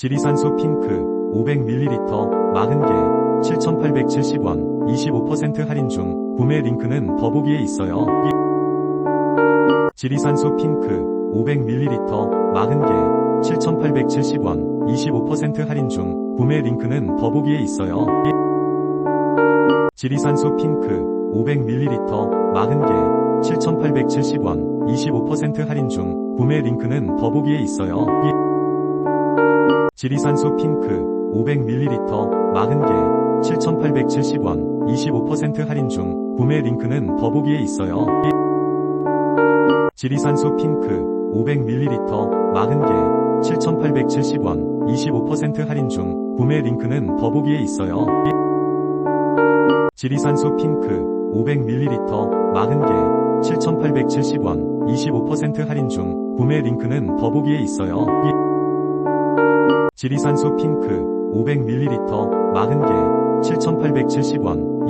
지리산수 핑크 500ml 40개 7,870원 25% 할인 중 구매 링크는 더보기에 있어요. 지리산수 핑크 500ml 40개 7,870원 25% 할인 중 구매 링크는 더보기에 있어요. 지리산수 핑크 500ml 40개 7,870원 25% 할인 중 구매 링크는 더보기에 있어요. 지리산수 핑크 500ml 40개 7,870원 25% 할인 중 구매 링크는 더보기에 있어요. 지리산수 핑크 500ml 40개 7,870원 25% 할인 중 구매 링크는 더보기에 있어요. 지리산수 핑크 500ml 40개 7,870원 25% 할인 중 구매 링크는 더보기에 있어요. 지리산수 핑크 500ml 40개 7,870원